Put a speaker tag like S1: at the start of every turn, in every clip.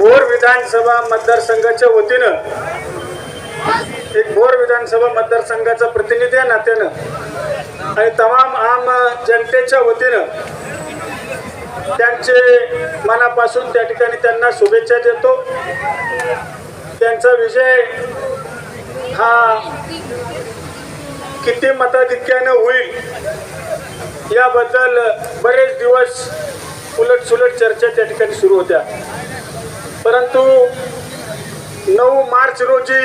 S1: भोर विधानसभा मतदारसंघाच्या वतीनं एक भोर विधानसभा मतदारसंघाचा प्रतिनिधी या नात्यानं आणि तमाम आम जनतेच्या वतीनं त्यांचे मनापासून त्या ठिकाणी त्यांना शुभेच्छा देतो. त्यांचा विजय हा किती मताधिक्यानं होईल याबद्दल बरेच दिवस उलट सुलट चर्चा त्या ठिकाणी सुरू होत्या. परंतु नऊ मार्च रोजी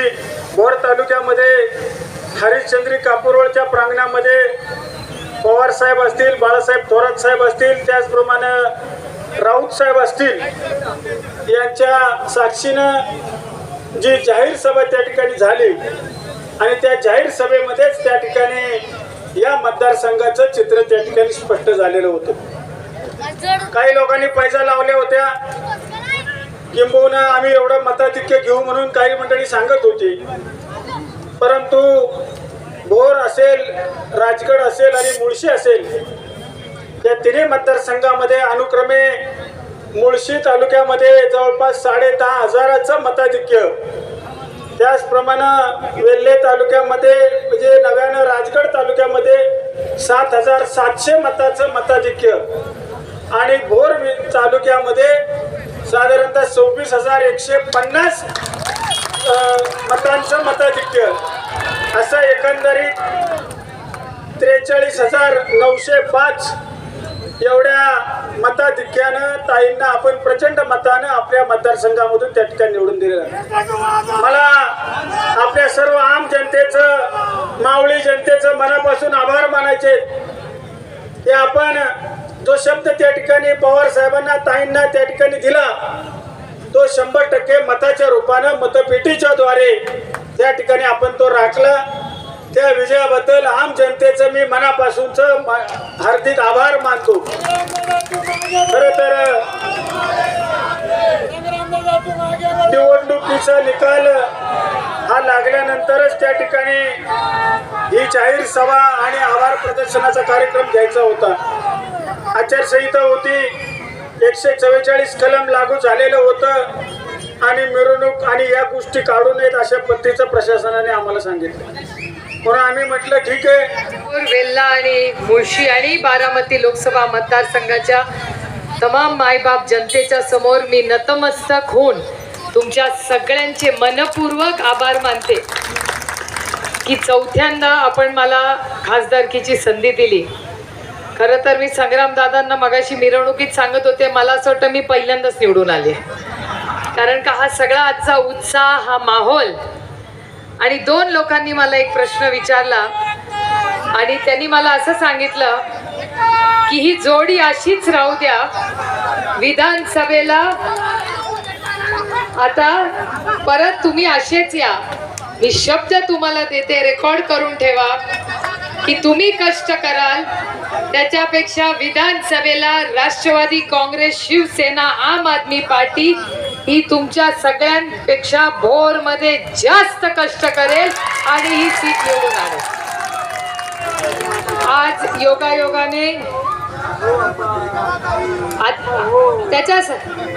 S1: भोर तालुक्यामध्ये हरिश्चंद्री कापूरवळच्या प्रांगणामध्ये पवार साहेब असतील बाळासाहेब थोरात साहेब असतील त्याचप्रमाणे राऊत साहेब असतील यांच्या साक्षीनं जी जाहीर सभा त्या ठिकाणी झाली आणि त्या जाहीर सभेमध्येच त्या ठिकाणी या मतदारसंघाचं चित्र त्या ठिकाणी स्पष्ट झालेलं होतं. काही लोकांनी पैसा लावल्या होत्या किंबहुना आम्ही एवढं मताधिक्य घेऊ म्हणून काही मंडळी सांगत होती. परंतु भोर असेल राजगड असेल आणि मुळशी असेल या तिन्ही मतदारसंघामध्ये अनुक्रमे मुळशी तालुक्यामध्ये जवळपास साडे दहा हजाराचं मताधिक्य. त्याचप्रमाणे वेल्हे तालुक्यामध्ये म्हणजे नव्यानं राजगड तालुक्यामध्ये सात हजार सातशे मताचं मताधिक्य. आणि भोर वि- तालुक्यामध्ये साधारणतः सव्वीस हजार एकशे पन्नास मतांचं मताधिक्य. असं एकंदरीत त्रेचाळीस हजार नऊशे पाच एवढ्या मताधिक्यानं ताईंना आपण प्रचंड मतानं आपल्या मतदारसंघामधून त्या ठिकाणी निवडून दिलेलं मला आपल्या सर्व आम जनतेचं मावळी जनतेचं मनापासून आभार मानायचे ते आपण जो शब्द त्या ठिकाणी पवार साहेबांना ताईंना त्या ठिकाणी दिला तो शंभर टक्के मताच्या रूपानं मतपेटीच्या द्वारे त्या ठिकाणी आपण तो राखला. त्या विजयाबद्दल आम जनतेचं मी मनापासूनच हार्दिक आभार मानतो. खर तर निवडणुकीचा निकाल हा लागल्यानंतरच त्या ठिकाणी ही जाहीर सभा आणि आभार प्रदर्शनाचा कार्यक्रम घ्यायचा होता. आचारसंहिता होती. एकशे चव्वेचाळीस कलम लागू झालेलं होतं आणि मिरवणूक आणि या गोष्टी काढू नयेत अशा पद्धतीचं प्रशासनाने आम्हाला सांगितलं. म्हणून आम्ही म्हटलं ठीक आहे.
S2: वेल्ला आणि मुळशी आणि बारामती लोकसभा मतदारसंघाच्या तमाम मायबाप जनतेच्या समोर मी नतमस्तक होऊन तुमच्या सगळ्यांचे मनपूर्वक आभार मानते. की चौथ्यांदा आपण मला खासदारकीची संधी दिली. खरं तर मी संग्राम दादांना मगाशी मिरवणुकीत सांगत होते मला असं वाटतं मी पहिल्यांदाच निवडून आले. कारण का हा सगळा आजचा उत्साह हा माहोल आणि दोन लोकांनी मला एक प्रश्न विचारला आणि त्यांनी मला असं सांगितलं की ही जोडी अशीच राहू द्या विधानसभेला आता परत तुम्ही असेच या. मी शब्द तुम्हाला देते रेकॉर्ड करून ठेवा की तुम्ही कष्ट कराल. त्याच्यापेक्षा विधानसभेला राष्ट्रवादी काँग्रेस शिवसेना आम आदमी पार्टी ही तुमच्या सगळ्यांपेक्षा भोरमध्ये जास्त कष्ट करेल आणि ही सीट निवडून आणेल. आज योगायोगाने त्याच्या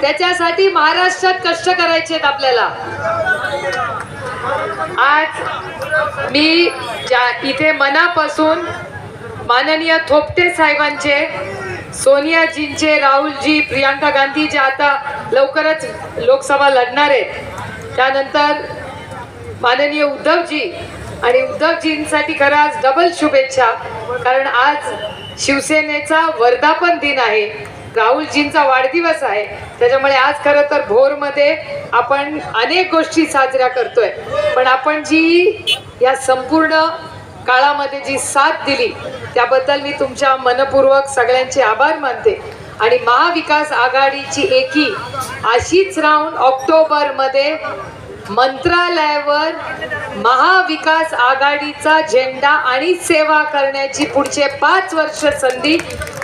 S2: त्याच्यासाठी महाराष्ट्रात कष्ट करायचे आहेत आपल्याला. आज मी ज्या इथे मनापासून माननीय थोपटे साहेबांचे सोनियाजींचे राहुलजी प्रियांका गांधी जे आता लवकरच लोकसभा लढणार आहेत. त्यानंतर माननीय उद्धवजी आणि उद्धवजींसाठी खरं आज डबल शुभेच्छा. कारण आज शिवसेनेचा वर्धापन दिन आहे. राहुलजींचा वाढदिवस आहे. त्याच्यामुळे आज खरं तर भोरमध्ये आपण अनेक गोष्टी साजऱ्या करतोय. पण आपण जी या संपूर्ण काळामध्ये जी साथ दिली त्याबद्दल मी तुमच्या मनपूर्वक सगळ्यांचे आभार मानते. आणि महाविकास आघाडीची एकी अशीच राहून ऑक्टोबरमध्ये मंत्रालयावर महाविकास आघाडीचा झेंडा आणि सेवा करण्याची पुढचे पाच वर्ष संधी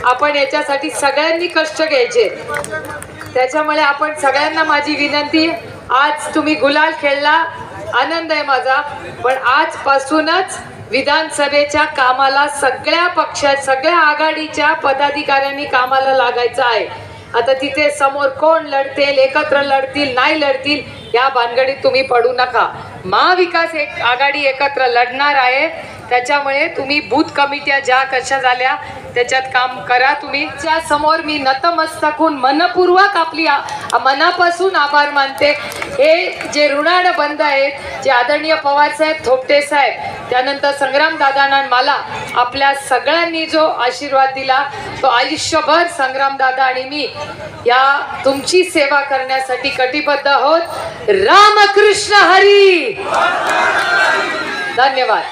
S2: आपण याच्यासाठी सगळ्यांनी कष्ट घ्यायचे. त्याच्यामुळे आपण सगळ्यांना माझी विनंती आज तुम्ही गुलाल खेळला आनंद आहे माझा पण आजपासूनच विधानसभेच्या कामाला सगळ्या पक्षा सगळ्या आघाडीच्या पदाधिकाऱ्यांनी कामाला लागायचं आहे. आता तिथे समोर कोण लढतील एकत्र लढतील नाही लढतील या भानगडीत तुम्ही पडू नका. महाविकास एक आघाडी एकत्र लढणार आहे. त्याच्यामुळे तुम्ही बूथ कमिट्या ज्या कशा झाल्या त्याच्यात काम करा तुम्ही. च्या समोर मी नतमस्तक होऊन मनपूर्वक आपली मनापासून आभार मानते. हे जे ऋणानं बंद आहेत जे आदरणीय पवार साहेब थोपटे साहेब त्यानंतर संग्राम दादांना मला आपल्या सगळ्यांनी जो आशीर्वाद दिला तो आयुष्यभर संग्राम दादा आणि मी या तुमची सेवा करण्यासाठी कटिबद्ध आहोत. रामकृष्ण हरी! धन्यवाद.